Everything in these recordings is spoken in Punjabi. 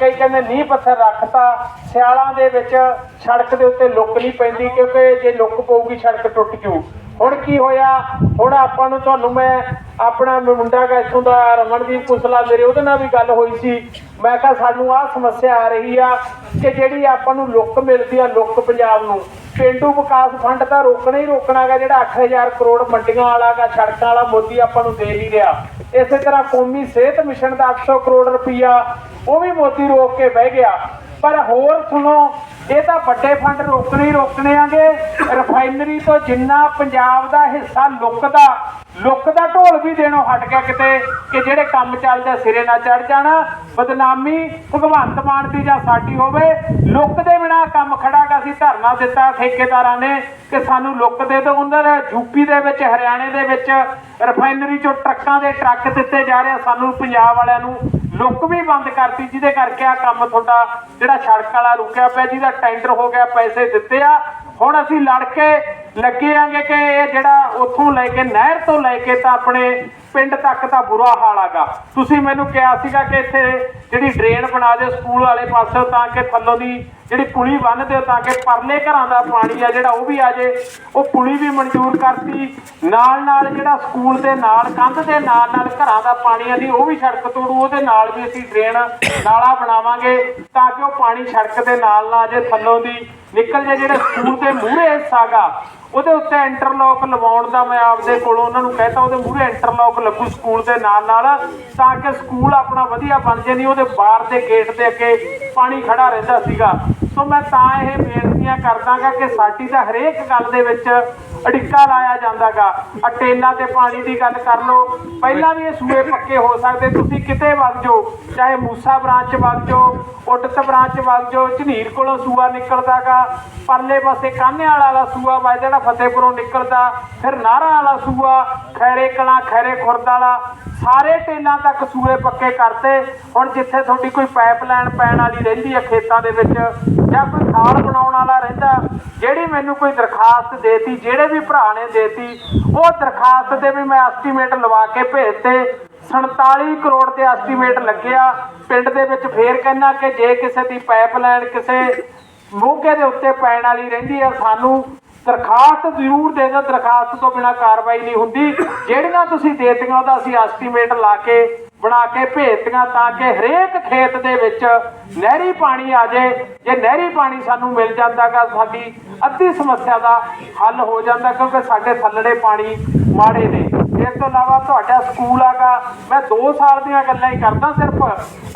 ਕਈ ਕਹਿੰਦੇ ਨੀਂਹ ਪੱਥਰ ਰੱਖਤਾ, ਸਿਆਲਾਂ ਦੇ ਵਿੱਚ ਸੜਕ ਦੇ ਉੱਤੇ ਲੁੱਕ ਨਹੀਂ ਪੈਂਦੀ ਕਿਉਂਕਿ ਜੇ ਲੁੱਕ ਪਊਗੀ ਸੜਕ ਟੁੱਟ ਜੂ। ਹੁਣ ਕੀ ਹੋਇਆ? ਹੁਣ ਆਪਾਂ ਨੂੰ ਤੁਹਾਨੂੰ ਮੈਂ ਆਪਣਾ ਮੁੰਡਾ ਗਾ ਇੱਥੋਂ ਦਾ ਰਮਨਦੀਪ ਕੁਸਲਾ, ਮੇਰੇ ਉਹਦੇ ਨਾਲ ਵੀ ਗੱਲ ਹੋਈ ਸੀ। ਮੈਂ ਕਿਹਾ ਸਾਨੂੰ ਆਹ ਸਮੱਸਿਆ ਆ ਰਹੀ ਆ ਕਿ ਜਿਹੜੀ ਆਪਾਂ ਨੂੰ ਲੁੱਕ ਮਿਲਦੀ ਆ ਲੁੱਕ ਪੰਜਾਬ ਨੂੰ, ਪਿੰਡੂ ਵਿਕਾਸ ਫੰਡ ਤਾਂ ਰੋਕਣਾ ਹੀ ਰੋਕਣਾ ਗਾ ਜਿਹੜਾ 8000 ਕਰੋੜ ਮੰਡੀਆਂ ਵਾਲਾ ਗਾ ਸੜਕਾਂ ਵਾਲਾ ਮੋਦੀ ਆਪਾਂ ਨੂੰ ਦੇ ਨਹੀਂ ਰਿਹਾ। ਇਸੇ ਤਰ੍ਹਾਂ ਕੌਮੀ ਸਿਹਤ ਮਿਸ਼ਨ ਦਾ 800 ਕਰੋੜ ਰੁਪਈਆ, ਉਹ ਵੀ ਮੋਦੀ ਰੋਕ ਕੇ ਬਹਿ ਗਿਆ। ਪਰ ਹੋਰ ਸੁਣੋ, ਇਹ ਤਾਂ ਵੱਡੇ ਫੰਡ ਰੋਕਣੇ ਹੀ ਰੋਕਣੇ ਆ ਰਿਫਾਈਨਰੀ ਤੋਂ ਜਿੰਨਾ ਪੰਜਾਬ ਦਾ ਹਿੱਸਾ ਲੁੱਕਦਾ ਲੁੱਕ ਢੋਲ ਵੀ ਦੇਣੋਂ ਹਟ ਗਿਆ ਕਿਤੇ, ਕਿ ਜਿਹੜੇ ਕੰਮ ਚੱਲਦੇ ਸਿਰੇ ਨਾ ਚੜ ਜਾਣਾ, ਬਦਨਾਮੀ ਭਗਵੰਤ ਮਾਨ ਦੀ ਜਾਂ ਸਾਡੀ ਹੋਵੇ, ਲੁੱਕ ਦੇ ਬਿਨਾ ਕੰਮ ਖੜਾਗਾ ਸੀ, ਧਰਨਾ ਦਿੱਤਾ ਠੇਕੇਦਾਰਾਂ ਨੇ, ਕਿ ਸਾਨੂੰ ਲੁੱਕ ਦੇ ਦਿਓ ਉਧਰ ਯੂਪੀ ਦੇ ਵਿੱਚ, ਹਰਿਆਣੇ ਦੇ ਵਿੱਚ ਰਿਫਾਈਨਰੀ ਚੋਂ ਟਰੱਕਾਂ ਦੇ ਟਰੱਕ ਦਿੱਤੇ ਜਾ ਰਹੇ ਸਾਨੂੰ ਪੰਜਾਬ ਵਾਲਿਆਂ ਨੂੰ ਲੁੱਕ ਵੀ ਬੰਦ ਕਰਤੀ, ਜਿਹਦੇ ਕਰਕੇ ਆ ਕੰਮ ਤੁਹਾਡਾ ਜਿਹੜਾ ਸੜਕ ਵਾਲਾ ਰੁਕਿਆ ਪਿਆ, ਜਿਹਦਾ ਟੈਂਡਰ ਹੋ ਗਿਆ, ਪੈਸੇ ਦਿੱਤੇ ਆ ਹੁਣ ਅਸੀਂ ਲੜ ਕੇ ਲੱਗੇ ਆਂਗੇ ਕਿ ਇਹ ਜਿਹੜਾ ਉੱਥੋਂ ਲੈ ਕੇ ਨਹਿਰ ਤੋਂ ਲੈ ਕੇ ਤਾਂ ਆਪਣੇ ਪਿੰਡ ਤੱਕ ਦਾ ਬੁਰਾ ਹਾਲ ਆਗਾ ਤੁਸੀਂ ਮੈਨੂੰ ਕਿਹਾ ਸੀਗਾ ਕਿ ਇੱਥੇ ਜਿਹੜੀ ਡਰੇਨ ਬਣਾ ਦਿਓ ਸਕੂਲ ਵਾਲੇ ਪਾਸੇ ਤਾਂ ਕਿ ਥੱਲੋਂ ਦੀ ਜਿਹੜੀ ਪੁਲੀ ਬੰਨ ਦਿਓ ਤਾਂ ਕਿ ਪਰਲੇ ਘਰਾਂ ਦਾ ਪਾਣੀ ਆ ਜਿਹੜਾ ਉਹ ਵੀ ਆ ਜੇ। ਉਹ ਪੁਲੀ ਵੀ ਮਨਜ਼ੂਰ ਕਰਤੀ। ਨਾਲ ਨਾਲ ਜਿਹੜਾ ਸਕੂਲ ਦੇ ਨਾਲ, ਕੰਧ ਦੇ ਨਾਲ ਨਾਲ ਘਰਾਂ ਦਾ ਪਾਣੀ ਆ ਦੀ ਉਹ ਵੀ ਸੜਕ ਤੋੜੂ। ਉਹਦੇ ਨਾਲ ਵੀ ਅਸੀਂ ਡਰੇਨ ਨਾਲਾ ਬਣਾਵਾਂਗੇ ਤਾਂ ਕਿ ਉਹ ਪਾਣੀ ਸੜਕ ਦੇ ਨਾਲ ਨਾ ਜੇ, ਥੱਲੋਂ ਦੀ ਨਿਕਲ ਜੇ ਜਿਹੜੇ ਸਕੂਲ ਦੇ ਮੂਹਰੇ ਹਿੱਸਾ ਗਾ। ਉਹਦੇ ਉੱਤੇ ਇੰਟਰਲੌਕ ਲਵਾਉਣ ਦਾ ਮੈਂ ਆਪਦੇ ਕੋਲੋਂ ਉਹਨਾਂ ਨੂੰ ਕਹਿਤਾ, ਉਹਦੇ ਮੂਹਰੇ ਇੰਟਰਲੌਕ ਲੱਗੂ ਸਕੂਲ ਦੇ ਨਾਲ ਨਾਲ, ਤਾਂ ਕਿ ਸਕੂਲ ਆਪਣਾ ਵਧੀਆ ਬਣ ਜੇ, ਨਹੀਂ ਉਹਦੇ ਬਾਹਰ ਦੇ ਗੇਟ ਦੇ ਅੱਗੇ ਪਾਣੀ ਖੜਾ ਰਹਿੰਦਾ ਸੀਗਾ। ਸੋ ਮੈਂ ਤਾਂ ਇਹ ਬੇਨਤੀਆਂ ਕਰਦਾਗਾ ਕਿ ਸਾਡੀ ਤਾਂ ਹਰੇਕ ਗੱਲ ਦੇ ਵਿੱਚ ਅੜਿੱਕਾ ਲਾਇਆ ਜਾਂਦਾਗਾ ਆ ਟੇਲਾਂ ਤੇ ਪਾਣੀ ਦੀ ਗੱਲ ਕਰ ਲਓ। ਪਹਿਲਾਂ ਵੀ ਇਹ ਸੂਏ ਪੱਕੇ ਹੋ ਸਕਦੇ, ਤੁਸੀਂ ਕਿਤੇ ਵਗ ਜਾਓ। ਚਾਹੇ ਮੂਸਾ ਬ੍ਰਾਂਚ ਵਗ ਜਾਓ, ਉੱਡਤ ਬ੍ਰਾਂਚ ਵਗ ਜਾਓ, ਝਨੀਰ ਕੋਲੋਂ ਸੂਆ ਨਿਕਲਦਾਗਾ ਪਰਲੇ ਪਾਸੇ ਕਾਨੇ ਵਾਲਾ ਵਾਲਾ ਸੂਆ ਵਾ, ਜਿਹੜਾ ਫਤਿਹਪੁਰੋਂ ਨਿਕਲਦਾ। ਫਿਰ ਨਾਰਾ ਵਾਲਾ ਸੂਆ ਖੈਰੇ ਕਲਾਂ ਖੈਰੇ ਖੁਰਦ ਵਾਲਾ। ਸਾਰੇ ਟੇਲਾਂ ਤੱਕ ਸੂਏ ਪੱਕੇ ਕਰਤੇ। ਹੁਣ ਜਿੱਥੇ ਤੁਹਾਡੀ ਕੋਈ ਪਾਈਪਲਾਈਨ ਪੈਣ ਵਾਲੀ ਰਹਿੰਦੀ ਹੈ ਖੇਤਾਂ ਦੇ ਵਿੱਚ ਜਾਂ ਕੋਈ ਖਾਲ ਬਣਾਉਣ ਵਾਲਾ ਰਹਿੰਦਾ, ਜਿਹੜੀ ਮੈਨੂੰ ਕੋਈ ਦਰਖਾਸਤ ਦੇਤੀ, ਜਿਹੜੇ ਵੀ ਭਰਾ ਨੇ ਦੇਤੀ, ਉਹ ਦਰਖਾਸਤ ਦੇ ਵੀ ਮੈਂ ਐਸਟੀਮੇਟ ਲਵਾ ਕੇ ਭੇਜਤੇ। 47 ਕਰੋੜ ਤੇ ਐਸਟੀਮੇਟ ਲੱਗਿਆ। ਪਿੰਡ ਦੇ ਵਿੱਚ ਫੇਰ ਕਹਿਣਾ ਕਿ ਜੇ ਕਿਸੇ ਦੀ ਪਾਈਪਲਾਈਨ ਕਿਸੇ ਮੋਗੇ ਦੇ ਉੱਤੇ ਪੈਣ ਵਾਲੀ ਰਹਿੰਦੀ ਹੈ, ਸਾਨੂੰ ਦਰਖਾਸਤ ਜ਼ਰੂਰ ਦੇ ਦਿਓ। ਦਰਖਾਸਤ ਤੋਂ ਬਿਨਾ ਕਾਰਵਾਈ ਨਹੀਂ ਹੁੰਦੀ। ਜਿਹੜੀਆਂ ਤੁਸੀਂ ਦੇਤੀਆਂ, ਉਹਦਾ ਅਸੀਂ ਐਸਟੀਮੇਟ ਲਾ ਕੇ ਬਣਾ ਕੇ ਭੇਜਤੀਆਂ ਤਾਂ ਕਿ ਹਰੇਕ ਖੇਤ ਦੇ ਵਿੱਚ ਨਹਿਰੀ ਪਾਣੀ ਆ ਜਾਏ। ਜੇ ਨਹਿਰੀ ਪਾਣੀ ਸਾਨੂੰ ਮਿਲ ਜਾਂਦਾਗਾ, ਸਾਡੀ ਅੱਧੀ ਸਮੱਸਿਆ ਦਾ ਹੱਲ ਹੋ ਜਾਂਦਾ ਕਿਉਂਕਿ ਸਾਡੇ ਥੱਲੜੇ ਪਾਣੀ ਮਾੜੇ ਨੇ। ਇਸ ਤੋਂ ਇਲਾਵਾ ਤੁਹਾਡਾ ਸਕੂਲ ਆਗਾ। ਮੈਂ 2 ਸਾਲ ਦੀਆਂ ਗੱਲਾਂ ਹੀ ਕਰਦਾ ਸਿਰਫ।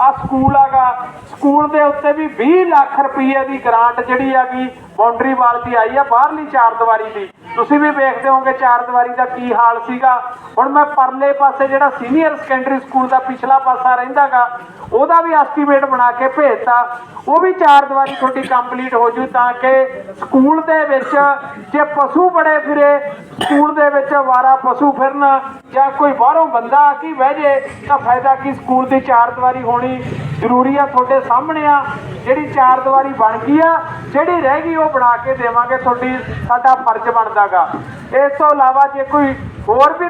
ਆ ਸਕੂਲ ਆਗਾ। ਸਕੂਲ ਦੇ ਉੱਤੇ ਵੀ 20 ਲੱਖ ਰੁਪਏ ਦੀ ਗ੍ਰਾਂਟ ਜਿਹੜੀ ਆਗੀ ਬਾਉਂਡਰੀ ਵਾਲ ਦੀ ਆਈ ਆ, ਬਾਹਰਲੀ ਚਾਰ ਦੀਵਾਰੀ ਦੀ। ਤੁਸੀਂ ਵੀ ਵੇਖਦੇ ਹੋਵੋਗੇ ਚਾਰ ਦੀਵਾਰੀ ਦਾ ਕੀ ਹਾਲ ਸੀਗਾ। ਹੁਣ ਮੈਂ ਪਰਲੇ ਪਾਸੇ ਜਿਹੜਾ ਸੀਨੀਅਰ ਸੈਕੰਡਰੀ ਸਕੂਲ ਦਾ ਪਿਛਲਾ ਪਾਸਾ ਰਹਿੰਦਾਗਾ, ਉਹਦਾ ਵੀ ਐਸਟੀਮੇਟ ਬਣਾ ਕੇ ਭੇਜਤਾ। ਉਹ ਵੀ ਚਾਰ ਦੀਵਾਰੀ ਤੁਹਾਡੀ ਕੰਪਲੀਟ ਹੋ ਜੂ ਤਾਂ ਕਿ ਸਕੂਲ ਦੇ ਵਿੱਚ ਜੇ ਪਸ਼ੂ ਬੜੇ ਫਿਰੇ, ਸਕੂਲ ਦੇ ਵਿੱਚ ਵਾਰਾ ਪਸ਼ੂ ਫਿਰਨ ਜਾਂ ਕੋਈ ਬਾਹਰੋਂ ਬੰਦਾ ਆ ਕੇ ਬਹਿ ਜੇ, ਤਾਂ ਫਾਇਦਾ ਕੀ? ਸਕੂਲ ਦੀ ਚਾਰ ਦੀਵਾਰੀ ਹੋਣੀ ਜ਼ਰੂਰੀ ਆ, ਤੁਹਾਡੇ ਸਾਹਮਣੇ ਆ। ਜਿਹੜੀ ਚਾਰ ਦੀਵਾਰੀ ਬਣ ਗਈ ਆ, ਜਿਹੜੀ ਰਹਿ ਗਈ ਉਹ ਬਣਾ ਕੇ ਦੇਵਾਂਗੇ ਤੁਹਾਡੀ, ਸਾਡਾ ਫਰਜ਼ ਬਣਦਾਗਾ। ਇਸ ਤੋਂ ਇਲਾਵਾ ਜੇ ਕੋਈ ਹੋਰ ਵੀ